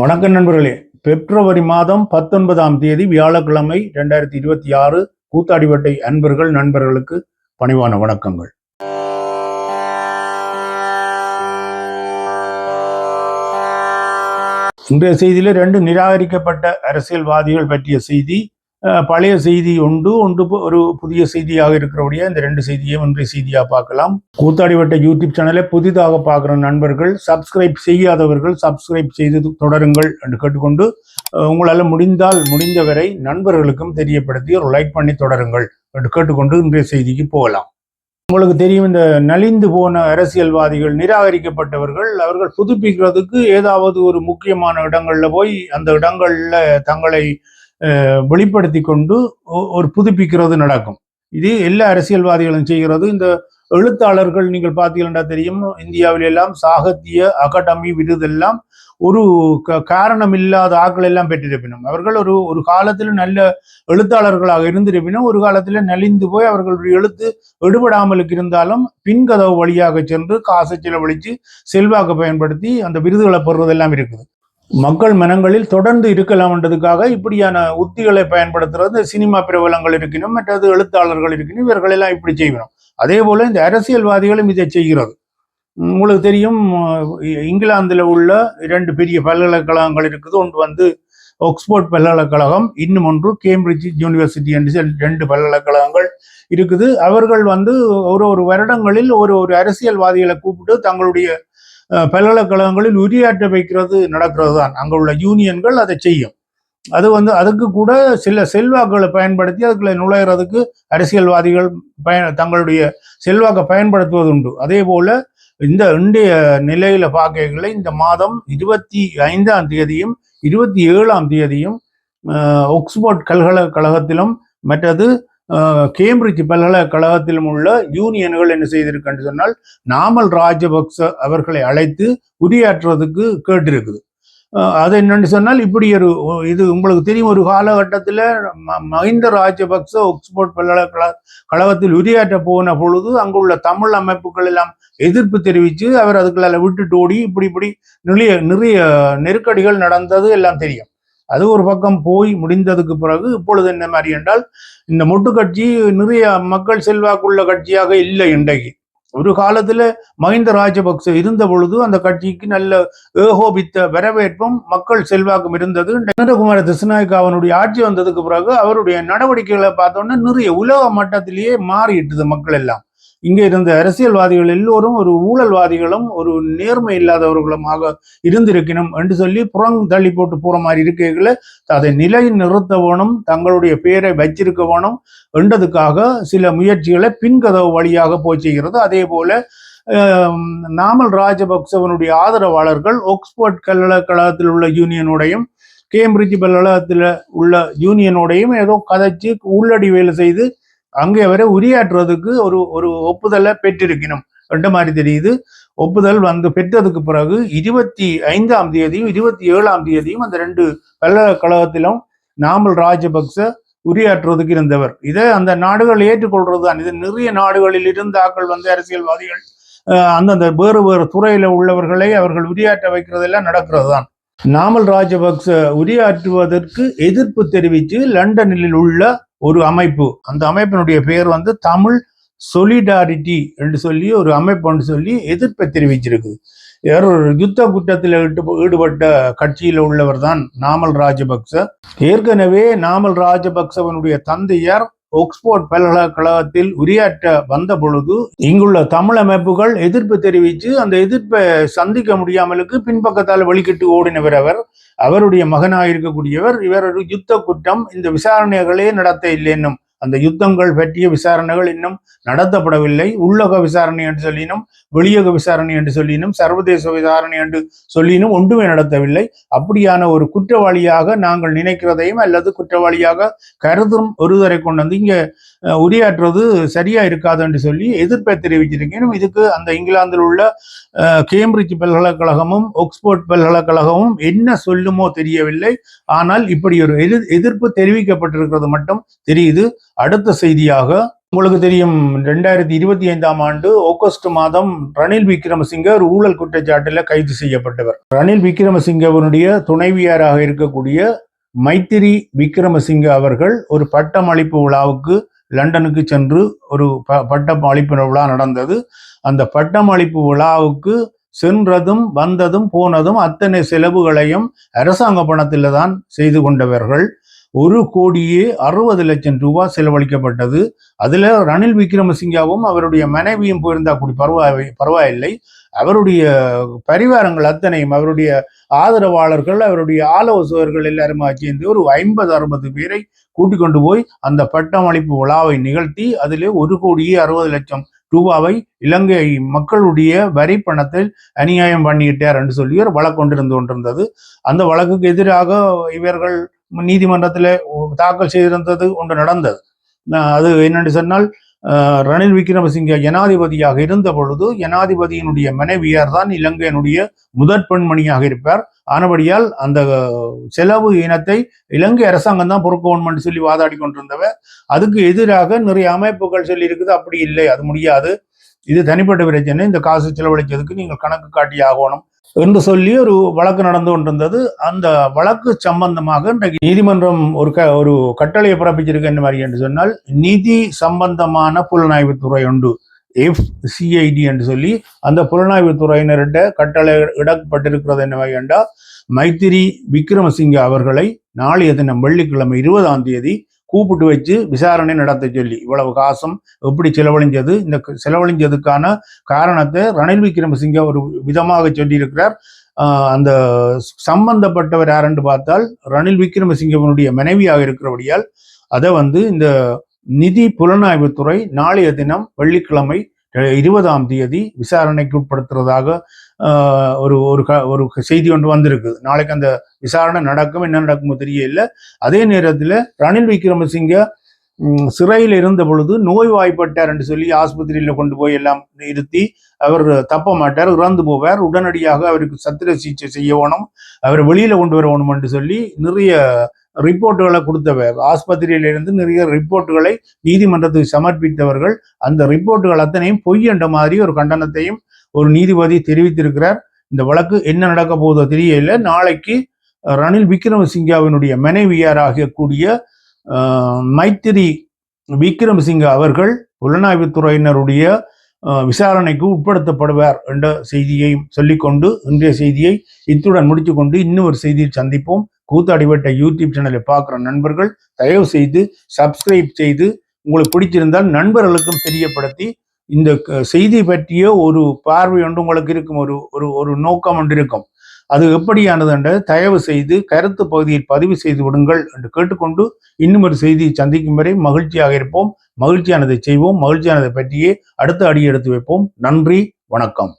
வணக்கம் நண்பர்களே. பிப்ரவரி மாதம் பத்தொன்பதாம் தேதி வியாழக்கிழமை ரெண்டாயிரத்தி இருபத்தி ஆறு கூத்தாடிவட்டை அன்பர்கள் நண்பர்களுக்கு பணிவான வணக்கங்கள். இன்றைய செய்தியில் ரெண்டு நிராகரிக்கப்பட்ட அரசியல்வாதிகள் பற்றிய செய்தி. பழைய செய்தி ஒன்று ஒன்று ஒரு புதிய செய்தியாக இருக்கிறவுடைய இந்த ரெண்டு செய்தியையும் இன்றைய செய்தியாக பார்க்கலாம். கூத்தாடிவட்ட யூடியூப் சேனலை புதிதாக பார்க்குற நண்பர்கள் சப்ஸ்கிரைப் செய்யாதவர்கள் சப்ஸ்கிரைப் செய்து தொடருங்கள் என்று கேட்டுக்கொண்டு உங்களால் முடிந்தால் முடிந்தவரை நண்பர்களுக்கும் தெரியப்படுத்தி ஒரு லைக் பண்ணி தொடருங்கள் என்று கேட்டுக்கொண்டு இன்றைய செய்திக்கு போகலாம். உங்களுக்கு தெரியும் இந்த நலிந்து போன அரசியல்வாதிகள் நிராகரிக்கப்பட்டவர்கள் அவர்கள் புதுப்பிக்கிறதுக்கு ஏதாவது ஒரு முக்கியமான இடங்களில் போய் அந்த இடங்களில் தங்களை வெளிப்படுத்தி கொண்டு ஒரு புதுப்பிக்கிறது நடக்கும். இது எல்லா அரசியல்வாதிகளும் செய்கிறது. இந்த எழுத்தாளர்கள் நீங்கள் பார்த்தீங்கன்னா தெரியும் இந்தியாவில் எல்லாம் சாகித்ய அகாடமி விருதெல்லாம் ஒரு க- காரணம் இல்லாத ஆட்கள் எல்லாம் பெற்றிருப்பினும். அவர்கள் ஒரு ஒரு காலத்தில் நல்ல எழுத்தாளர்களாக இருந்திருப்பினும் ஒரு காலத்தில் நலிந்து போய் அவர்களுடைய எழுத்து எடுபடாமல் இருந்தாலும் பின்கதவு வழியாக சென்று காசை செலவழித்து செல்வாக்கு பயன்படுத்தி அந்த விருதுகளை பெறுவதெல்லாம் இருக்குது. மக்கள் மனங்களில் தொடர்ந்து இருக்கலாம்ன்றதுக்காக இப்படியான உத்திகளை பயன்படுத்துறது சினிமா பிரபலங்கள் இருக்கணும் மற்றது எழுத்தாளர்கள் இருக்கணும் இவர்கள் எல்லாம் இப்படி செய்யணும் அதே போல இந்த அரசியல்வாதிகளும் இதை செய்கிறது. உங்களுக்கு தெரியும் இங்கிலாந்தில் உள்ள இரண்டு பெரிய பல்கலைக்கழகங்கள் இருக்குது. ஒன்று வந்து ஆக்ஸ்போர்ட் பல்கலைக்கழகம் இன்னும் ஒன்று கேம்பிரிட்ஜ் யூனிவர்சிட்டி என்று ரெண்டு பல்கலைக்கழகங்கள் இருக்குது. அவர்கள் வந்து ஒரு ஒரு வருடங்களில் ஒரு ஒரு அரசியல்வாதிகளை கூப்பிட்டு தங்களுடைய பல்கலைக்கழகங்களில் உரியாற்ற வைக்கிறது நடக்கிறது தான். அங்கே உள்ள யூனியன்கள் அதை செய்யும். அது வந்து அதுக்கு கூட சில செல்வாக்குகளை பயன்படுத்தி அதுக்குள்ள நுழையிறதுக்கு அரசியல்வாதிகள் பயன் தங்களுடைய செல்வாக்கை பயன்படுத்துவது உண்டு அதே போல இந்த இன்றைய நிலையில பார்க்கல இந்த மாதம் இருபத்தி ஐந்தாம் தேதியும் இருபத்தி ஏழாம் தேதியும் அஹ், ஆக்ஸ்போர்ட் பல்கலைக்கழகத்திலும் மற்றது கேம்பிரிட்ஜ் பல்கலைக்கழகத்திலும் உள்ள யூனியன்கள் என்ன செய்திருக்குன்னு சொன்னால் நாமல் ராஜபக்ச அவர்களை அழைத்து உரையாற்றுவதற்கு கேட்டிருக்குது. அது என்னன்னு சொன்னால் இப்படி ஒரு இது உங்களுக்கு தெரியும் ஒரு காலகட்டத்தில் மஹிந்த ராஜபக்ச ஒக்ஸ்போர்ட் பல்கலைக்கழக கழகத்தில் உரையாற்ற போன பொழுது அங்குள்ள தமிழ் அமைப்புகள் எல்லாம் எதிர்ப்பு தெரிவித்து அவர் அதுக்குள்ள விட்டுட்டு ஓடி இப்படி இப்படி நிறைய நிறைய நெருக்கடிகள் நடந்தது எல்லாம் தெரியும். அது ஒரு பக்கம் போய் முடிந்ததுக்கு பிறகு இப்பொழுது என்ன மாதிரி என்றால் இந்த மொட்டு கட்சி நிறைய மக்கள் செல்வாக்குள்ள கட்சியாக இல்லை இன்றைக்கு. ஒரு காலத்துல மஹிந்த ராஜபக்ச இருந்த பொழுது அந்த கட்சிக்கு நல்ல ஏகோபித்த வரவேற்பும் மக்கள் செல்வாக்கும் இருந்தது. நந்தகுமார திசுநாயக்கா அவனுடைய ஆட்சி வந்ததுக்கு பிறகு அவருடைய நடவடிக்கைகளை பார்த்தோன்னா நிறைய உலக மட்டத்திலேயே மாறிட்டுது மக்கள் எல்லாம். இங்கே இருந்த அரசியல்வாதிகள் எல்லோரும் ஒரு ஊழல்வாதிகளும் ஒரு நேர்மை இல்லாதவர்களுமாக இருந்திருக்கணும் என்று சொல்லி புறம் தள்ளி போட்டு போற மாதிரி இருக்கைகளை அதை நிலை நிறுத்த வேணும் தங்களுடைய பெயரை வச்சிருக்க வேணும் என்றதுக்காக சில முயற்சிகளை பின்கதவு வழியாக போய் செய்கிறது. அதே போல நாமல் ராஜபக்சவனுடைய ஆதரவாளர்கள் ஆக்ஸ்போர்ட் பல்கலைக்கழகத்தில் உள்ள யூனியனோடையும் கேம்பிரிட்ஜ் பல்கலைக்கழகத்தில் உள்ள யூனியனோடையும் ஏதோ கதைச்சு உள்ளடி வேலை செய்து அங்கே வரை உரையாற்றுவதற்கு ஒரு ஒரு ஒப்புதலை பெற்றிருக்கணும். ரெண்டு மாதிரி தெரியுது? ஒப்புதல் வந்து பெற்றதுக்கு பிறகு இருபத்தி ஐந்தாம் தேதியும் இருபத்தி ஏழாம் தேதியும் அந்த ரெண்டு பல்கலைக்கழகத்திலும் நாமல் ராஜபக்ச உரையாற்றுவதற்கு இருந்தவர். இதை அந்த நாடுகள் ஏற்றுக்கொள்றது தான். இது நிறைய நாடுகளில் இருந்தாக்கள் வந்து அரசியல்வாதிகள் அந்தந்த வேறு வேறு துறையில உள்ளவர்களை அவர்கள் உரையாற்ற வைக்கிறதெல்லாம் நடக்கிறது தான். நாமல் ராஜபக்ச உரையாற்றுவதற்கு எதிர்ப்பு தெரிவித்து லண்டனில் உள்ள ஒரு அமைப்பு. அந்த அமைப்பினுடைய பெயர் வந்து தமிழ் சொலிடாரிட்டி என்று சொல்லி ஒரு அமைப்புன்னு சொல்லி எதிர்ப்பை தெரிவிச்சிருக்கு. யார் ஒரு யுத்த குற்றத்தில் ஈட்டு- ஈடுபட்ட கட்சியில் உள்ளவர் தான் நாமல் ராஜபக்ச. ஏற்கனவே நாமல் ராஜபக்சவனுடைய தந்தையார் ஒக்ஸ்போர்ட் பல்கலைக்கழகத்தில் உரையாற்ற வந்த பொழுது இங்குள்ள தமிழ் அமைப்புகள் எதிர்ப்பு தெரிவித்து அந்த எதிர்ப்பை சந்திக்க முடியாமலுக்கு பின்பக்கத்தால் வெளிக்கிட்டு ஓடினவர் அவர். அவருடைய மகனாக இருக்கக்கூடியவர் இவர் ஒரு யுத்த குற்றம் இந்த விசாரணைகளே நடத்த இல்லை என்னும் அந்த யுத்தங்கள் பற்றிய விசாரணைகள் இன்னும் நடத்தப்படவில்லை. உள்ளக விசாரணை என்று சொல்லினும் வெளியக விசாரணை என்று சொல்லினும் சர்வதேச விசாரணை என்று சொல்லினும் ஒன்றுமே நடத்தவில்லை. அப்படியான ஒரு குற்றவாளியாக நாங்கள் நினைக்கிறதையும் அல்லது குற்றவாளியாக கருதும் ஒருவரை கொண்டு வந்து இங்க உரையாற்றுவது சரியா இருக்காது என்று சொல்லி எதிர்ப்பை தெரிவிச்சிருக்கேன் இதுக்கு அந்த இங்கிலாந்தில் உள்ள கேம்பிரிட்ஜ் பல்கலைக்கழகமும் ஆக்ஸ்போர்ட் பல்கலைக்கழகமும் என்ன சொல்லுமோ தெரியவில்லை. ஆனால் இப்படி ஒரு எதிர் எதிர்ப்பு தெரிவிக்கப்பட்டிருக்கிறது மட்டும் தெரியுது. அடுத்த செய்தியாக உங்களுக்கு தெரியும். ரெண்டாயிரத்தி இருபத்தி ஐந்தாம் ஆண்டு ஆகஸ்ட் மாதம் ரணில் விக்ரமசிங்கர் ஒரு ஊழல் குற்றச்சாட்டில் கைது செய்யப்பட்டவர். ரணில் விக்ரமசிங்கவனுடைய துணைவியாராக இருக்கக்கூடிய மைத்திரி விக்ரமசிங்க அவர்கள் ஒரு பட்டமளிப்பு விழாவுக்கு லண்டனுக்கு சென்று ஒரு ப பட்டமளிப்பு விழா நடந்தது. அந்த பட்டமளிப்பு விழாவுக்கு சென்றதும் வந்ததும் போனதும் அத்தனை செலவுகளையும் அரசாங்க பணத்தில் தான் செய்து கொண்டவர்கள். ஒரு கோடியே அறுபது லட்சம் ரூபாய் செலவழிக்கப்பட்டது. அதில் ரணில் விக்ரமசிங்காவும் அவருடைய மனைவியும் போயிருந்தா கூடி பரவாய் பரவாயில்லை. அவருடைய பரிவாரங்கள் அத்தனையும் அவருடைய ஆதரவாளர்கள் அவருடைய ஆலோசகர்கள் எல்லாருமா சேர்ந்து ஒரு ஐம்பது அறுபது பேரை கூட்டிக் கொண்டு போய் அந்த பட்டமளிப்பு விழாவை நிகழ்த்தி அதிலே ஒரு கோடியே அறுபது லட்சம் ரூபாவை இலங்கை மக்களுடைய வரி பணத்தில் அநியாயம் பண்ணிக்கிட்டார் என்று சொல்லி ஒரு வழக்கு கொண்டிருந்து கொண்டிருந்தது. அந்த வழக்குக்கு எதிராக இவர்கள் நீதிமன்றத்தில் தாக்கல் செய்திருந்தது ஒன்று நடந்தது. அது என்னென்று சொன்னால் ரணில் விக்ரமசிங்க ஜனாதிபதியாக இருந்த பொழுது ஜனாதிபதியினுடைய மனைவியார் தான் இலங்கையினுடைய முதற் பெண்மணியாக இருப்பார். ஆனபடியால் அந்த செலவு இனத்தை இலங்கை அரசாங்கம் தான் பொறுக்கணும்னு சொல்லி வாதாடி கொண்டிருந்தவர். அதுக்கு எதிராக நிறைய அமைப்புகள் சொல்லி இருக்குது அப்படி இல்லை அது முடியாது. இது தனிப்பட்ட பிரச்சனை. இந்த காசு செலவழிச்சதுக்கு நீங்கள் கணக்கு காட்டி ஆகணும். என்று சொல்லி ஒரு வழக்கு நடந்து கொண்டிருந்தது. அந்த வழக்கு சம்பந்தமாக இன்றைக்கு நீதிமன்றம் ஒரு க ஒரு கட்டளையை பிறப்பிச்சிருக்கு என்ன மாதிரி என்று சொன்னால் நிதி சம்பந்தமான புலனாய்வுத்துறை உண்டு. எஃப் சிஐடி என்று சொல்லி அந்த புலனாய்வு துறையினர்கிட்ட கட்டளை இடப்பட்டிருக்கிறது என்ன என்றால் மைத்திரி விக்ரமசிங்க அவர்களை நாளைய தினம் வெள்ளிக்கிழமை இருபதாம் தேதி கூப்பிட்டு வச்சு விசாரணை நடத்த சொல்லி. இவ்வளவு காசும் எப்படி செலவழிஞ்சது? இந்த செலவழிஞ்சதுக்கான காரணத்தை ரணில் விக்ரமசிங்க ஒரு விதமாக சொல்லியிருக்கிறார். அந்த சம்பந்தப்பட்டவர் யாரென்று பார்த்தால் ரணில் விக்ரமசிங்கவனுடைய மனைவியாக இருக்கிறபடியால் அதை வந்து இந்த நிதி புலனாய்வுத்துறை நாளைய தினம் வெள்ளிக்கிழமை இருபதாம் தேதி விசாரணைக்கு உட்படுத்துறதாக ஒரு ஒரு ஒரு செய்தி ஒன்று வந்திருக்கு. நாளைக்கு அந்த விசாரணை நடக்கும் என்ன நடக்குமோ தெரியல. அதே நேரத்தில் ரணில் விக்ரமசிங்க சிறையில் இருந்த பொழுது நோய்வாய்ப்பட்டார் என்று சொல்லி ஆஸ்பத்திரியில் கொண்டு போய் எல்லாம் இருத்தி அவர் தப்ப மாட்டார் இறந்து போவார். உடனடியாக அவருக்கு சத்திர சிகிச்சை செய்ய வேணும் அவர் வெளியில கொண்டு வரணும் என்று சொல்லி நிறைய ரிப்போர்ட்டுகளை கொடுத்தவர் ஆஸ்பத்திரியிலிருந்து நிறைய ரிப்போர்ட்டுகளை நீதிமன்றத்துக்கு சமர்ப்பித்தவர்கள் அந்த ரிப்போர்ட்டுகள் அத்தனையும் பொய் என்ற மாதிரி ஒரு கண்டனத்தையும் ஒரு நீதிபதி தெரிவித்திருக்கிறார். இந்த வழக்கு என்ன நடக்க போதோ தெரியல. நாளைக்கு ரணில் விக்ரமசிங்காவினுடைய மனைவியார் ஆகக்கூடிய மைத்திரி விக்ரமசிங்கா அவர்கள் புலனாய்வுத்துறையினருடைய விசாரணைக்கு உட்படுத்தப்படுவார் என்ற செய்தியையும் சொல்லிக்கொண்டு இன்றைய செய்தியை இத்துடன் முடித்துக்கொண்டு இன்னொரு செய்தியை செய்தியில் சந்திப்போம். கூத்தாடிவட்ட யூடியூப் சேனலை பார்க்குற நண்பர்கள் தயவு செய்து சப்ஸ்கிரைப் செய்து உங்களுக்கு பிடிச்சிருந்தால் நண்பர்களுக்கும் தெரியப்படுத்தி இந்த செய்தி பற்றிய ஒரு பார்வை ஒன்று உங்களுக்கு இருக்கும் ஒரு ஒரு ஒரு நோக்கம் ஒன்று இருக்கும். அது எப்படியானது என்று தயவு செய்து கருத்து பகுதியில் பதிவு செய்து விடுங்கள் என்று கேட்டுக்கொண்டு இன்னும் ஒரு செய்தியை சந்திக்கும் வரை மகிழ்ச்சியாக இருப்போம். மகிழ்ச்சியானதை செய்வோம். மகிழ்ச்சியானதை பற்றியே அடுத்த அடி எடுத்து வைப்போம். நன்றி வணக்கம்.